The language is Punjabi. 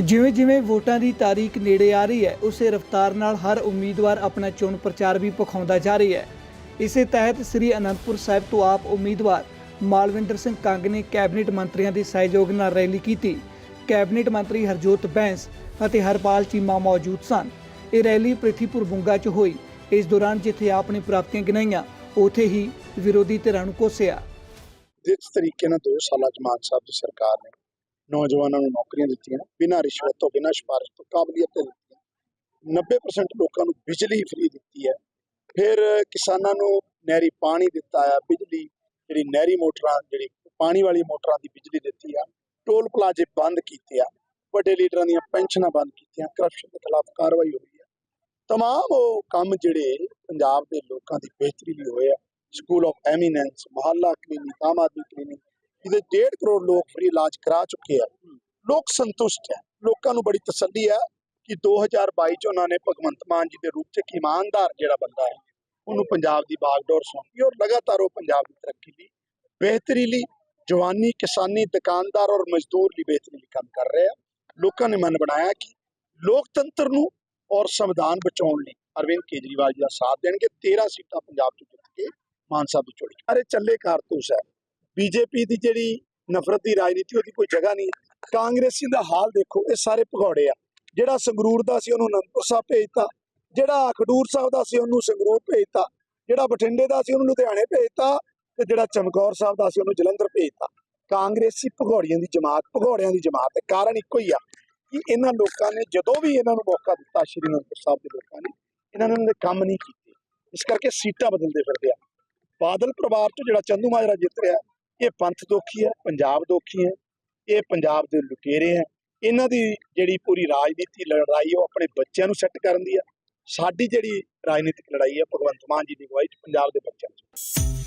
ਜਿਵੇਂ ਜਿਵੇਂ ਵੋਟਾਂ ਦੀ ਤਾਰੀਖ ਨੇੜੇ ਆ ਰਹੀ ਹੈ, ਉਸੇ ਰਫ਼ਤਾਰ ਨਾਲ ਹਰ ਉਮੀਦਵਾਰ ਆਪਣਾ ਚੋਣ ਪ੍ਰਚਾਰ ਵੀ ਪਖਾਉਂਦਾ ਜਾ ਰਹੀ ਹੈ। ਇਸੇ ਤਹਿਤ ਸ੍ਰੀ ਅਨੰਦਪੁਰ ਸਾਹਿਬ ਤੋਂ ਆਪ ਉਮੀਦਵਾਰ ਮਾਲਵਿੰਦਰ ਸਿੰਘ ਕੰਗ ਨੇ ਕੈਬਨਿਟ ਮੰਤਰੀਆਂ ਦੇ ਸਹਿਯੋਗ ਨਾਲ ਰੈਲੀ ਕੀਤੀ। ਕੈਬਨਿਟ ਮੰਤਰੀ ਹਰਜੋਤ ਬੈਂਸ ਅਤੇ ਹਰਪਾਲ ਚੀਮਾ ਮੌਜੂਦ ਸਨ। ਇਹ ਰੈਲੀ ਪ੍ਰਿਥੀਪੁਰ ਬੁੰਗਾ 'ਚ ਹੋਈ। ਇਸ ਦੌਰਾਨ ਜਿੱਥੇ ਆਪ ਨੇ ਪ੍ਰਾਪਤੀਆਂ ਗਿਣਾਈਆਂ, ਉਥੇ ਹੀ ਵਿਰੋਧੀ ਧਿਰਾਂ ਨੂੰ ਕੋਸਿਆ। ਜਿਸ ਤਰੀਕੇ ਨਾਲ 2 ਸਾਲਾਂ ਚ ਮਾਨ ਸਾਹਿਬ ਦੀ ਸਰਕਾਰ ਨੇ ਨੌਜਵਾਨਾਂ ਨੂੰ ਨੌਕਰੀਆਂ ਦਿੱਤੀਆਂ, ਬਿਨਾਂ ਰਿਸ਼ਵਤ ਤੋਂ, ਬਿਨਾਂ ਸਿਫਾਰਿਸ਼ ਤੋਂ, ਕਾਬਲੀਅਤ ਤੇ ਦਿੱਤੀਆਂ। 90% ਲੋਕਾਂ ਨੂੰ ਬਿਜਲੀ ਫ੍ਰੀ ਦਿੱਤੀ ਹੈ। ਫਿਰ ਕਿਸਾਨਾਂ ਨੂੰ ਨਹਿਰੀ ਪਾਣੀ ਦਿੱਤਾ ਆ, ਬਿਜਲੀ ਜਿਹੜੀ ਨਹਿਰੀ ਮੋਟਰਾਂ, ਜਿਹੜੀ ਪਾਣੀ ਵਾਲੀ ਮੋਟਰਾਂ ਦੀ ਬਿਜਲੀ ਦਿੱਤੀ ਆ, ਟੋਲ ਪਲਾਜ਼ੇ ਬੰਦ ਕੀਤੇ ਆ, ਵੱਡੇ ਲੀਡਰਾਂ ਦੀਆਂ ਪੈਨਸ਼ਨਾਂ ਬੰਦ ਕੀਤੀਆਂ ਕਰਪਸ਼ਨ ਦੇ ਖਿਲਾਫ ਕਾਰਵਾਈ ਹੋਈ ਹੈ ਤਮਾਮ ਉਹ ਕੰਮ ਜਿਹੜੇ ਪੰਜਾਬ ਦੇ ਲੋਕਾਂ ਦੀ ਬਿਹਤਰੀ ਲਈ ਹੋਏ ਆ। ਸਕੂਲ ਆਫ ਐਮੀਨੈਂਸ ਮੁਹੱਲਾ ਕਲੀਨਿਕ ਆਮ ਆਦਮੀ ਕਲੀਨਿਕ ਇਹਦੇ 1.5 ਕਰੋੜ ਲੋਕ ਫ੍ਰੀ ਇਲਾਜ ਕਰਾ ਚੁੱਕੇ ਆ। ਲੋਕ ਸੰਤੁਸ਼ਟ ਹੈ। ਲੋਕਾਂ ਨੂੰ ਬੜੀ ਤਸੱਲੀ ਹੈ ਕਿ 2022 ਚ ਉਹਨਾਂ ਨੇ ਭਗਵੰਤ ਮਾਨ ਜੀ ਦੇ ਰੂਪ ਚ ਇੱਕ ਇਮਾਨਦਾਰ ਜਿਹੜਾ ਬੰਦਾ ਹੈ, ਉਹਨੂੰ ਪੰਜਾਬ ਦੀ ਬਾਗਡੋਰ ਸੌਂਪੀ ਔਰ ਲਗਾਤਾਰ ਉਹ ਪੰਜਾਬ ਦੀ ਤਰੱਕੀ ਲਈ ਬਿਹਤਰੀ ਲਈ ਜਵਾਨੀ, ਕਿਸਾਨੀ, ਦੁਕਾਨਦਾਰ ਔਰ ਮਜ਼ਦੂਰ ਲਈ ਬਿਹਤਰੀ ਲਈ ਕੰਮ ਕਰ ਰਿਹਾ। ਲੋਕਾਂ ਨੇ ਮਨ ਬਣਾਇਆ ਕਿ ਲੋਕਤੰਤਰ ਨੂੰ ਔਰ ਸੰਵਿਧਾਨ ਬਚਾਉਣ ਲਈ ਅਰਵਿੰਦ ਕੇਜਰੀਵਾਲ ਜੀ ਦਾ ਸਾਥ ਦੇਣਗੇ। 13 ਸੀਟਾਂ ਪੰਜਾਬ ਤੋਂ ਜਿੱਤ ਕੇ ਮਾਨ ਸਾਹਿਬ ਦੀ ਚੋੜੀ ਅਰੇ ਚੱਲੇ ਕਾਰਤੂਸ ਹੈ। ਬੀਜੇਪੀ ਦੀ ਜਿਹੜੀ ਨਫ਼ਰਤ ਦੀ ਰਾਜਨੀਤੀ, ਉਹਦੀ ਕੋਈ ਜਗ੍ਹਾ ਨਹੀਂ। ਹੈ। ਕਾਂਗਰਸੀ ਦਾ ਹਾਲ ਦੇਖੋ, ਇਹ ਸਾਰੇ ਭਗੌੜੇ ਆ। ਜਿਹੜਾ ਸੰਗਰੂਰ ਦਾ ਸੀ, ਉਹਨੂੰ ਅਨੰਦਪੁਰ ਸਾਹਿਬ ਭੇਜਤਾ। ਜਿਹੜਾ ਖਡੂਰ ਸਾਹਿਬ ਦਾ ਸੀ, ਉਹਨੂੰ ਸੰਗਰੂਰ ਭੇਜਤਾ। ਜਿਹੜਾ ਬਠਿੰਡੇ ਦਾ ਸੀ, ਉਹਨੂੰ ਲੁਧਿਆਣੇ ਭੇਜਤਾ। ਤੇ ਜਿਹੜਾ ਚਮਕੌਰ ਸਾਹਿਬ ਦਾ ਸੀ, ਉਹਨੂੰ ਜਲੰਧਰ ਭੇਜਤਾ। ਕਾਂਗਰਸੀ ਭਗੌੜੀਆਂ ਦੀ ਜਮਾਤ, ਭਗੌੜਿਆਂ ਦੀ ਜਮਾਤ ਹੈ ਕਾਰਨ ਇੱਕੋ ਹੀ ਆ ਕਿ ਇਹਨਾਂ ਲੋਕਾਂ ਨੇ, ਜਦੋਂ ਵੀ ਇਹਨਾਂ ਨੂੰ ਮੌਕਾ ਦਿੱਤਾ, ਸ਼੍ਰੀ ਅਨੰਦਪੁਰ ਸਾਹਿਬ ਦੇ ਲੋਕਾਂ ਨੇ, ਇਹਨਾਂ ਨੇ ਉਹਨਾਂ ਦੇ ਕੰਮ ਨਹੀਂ ਕੀਤੇ। ਇਸ ਕਰਕੇ ਸੀਟਾਂ ਬਦਲਦੇ ਫਿਰਦੇ ਆ। ਬਾਦਲ ਪਰਿਵਾਰ ਤੋਂ ਜਿਹੜਾ ਚੰਦੂ ਮਾਜਰਾ ਜਿੱਤ ਰਿਹਾ ਇਹ ਪੰਥ ਦੋਖੀ ਹੈ, ਪੰਜਾਬ ਦੋਖੀ ਹੈ, ਇਹ ਪੰਜਾਬ ਦੇ ਲੁਟੇਰੇ ਹੈ। ਇਹਨਾਂ ਦੀ ਜਿਹੜੀ ਪੂਰੀ ਰਾਜਨੀਤੀ ਲੜਾਈ ਉਹ ਆਪਣੇ ਬੱਚਿਆਂ ਨੂੰ ਸੈੱਟ ਕਰਨ ਦੀ ਹੈ। ਸਾਡੀ ਜਿਹੜੀ ਰਾਜਨੀਤਿਕ ਲੜਾਈ ਹੈ, ਭਗਵੰਤ ਮਾਨ ਜੀ ਦੀ ਅਗਵਾਈ ਚ ਪੰਜਾਬ ਦੇ ਬੱਚਿਆਂ 'ਚ